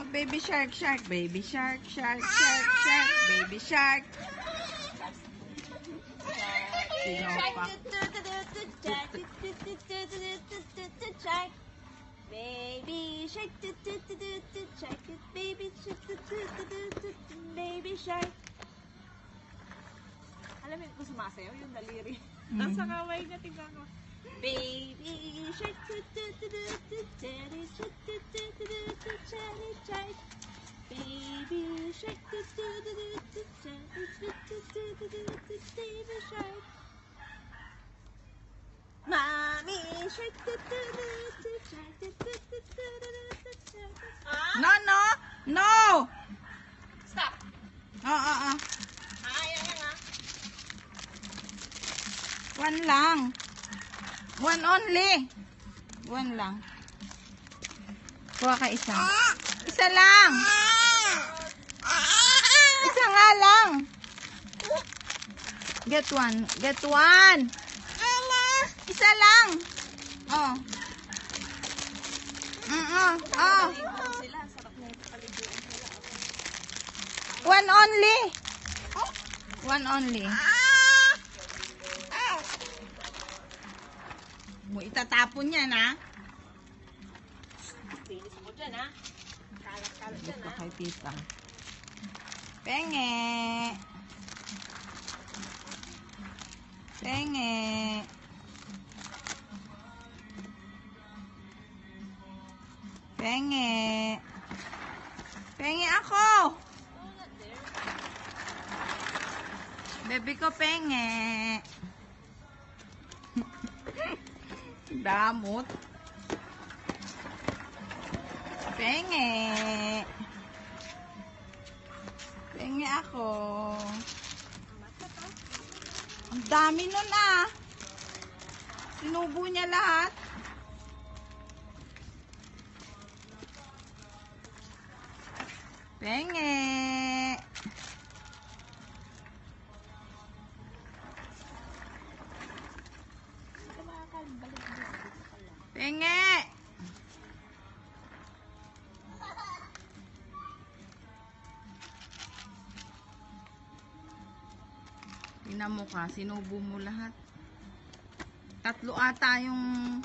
Oh, baby shark, shark, baby shark, shark, shark, shark, baby shark. Shark. Baby shark. Shark. Baby shark. Baby shark. Alam mo kung sumasayaw yung daliri. Mm. Nasa kaway niya, tingnan ko. Baby shark. do, do, shark. Mommy shark. Ah? No, no, no! Stop! Oo, oo, oo. Ah, yan yan ah. One lang. One only. One lang. Kuha ka isa. Isa lang. Isa nga lang. Get one. Get one. Isa lang. Oh. Mm -mm. Oh. One only. One only. Mo itatapon yan ha. Pinis ako dyan ah. Kalat-kalat dyan ah. tita. Penge. Penge. Penge. Penge ako. Baby ko penge. Damot. Penge. Penge ako. Ang dami nun ah. Sinubo niya lahat. Penge. Penge. Tingnan mo sinubo mo lahat. Tatlo ata yung.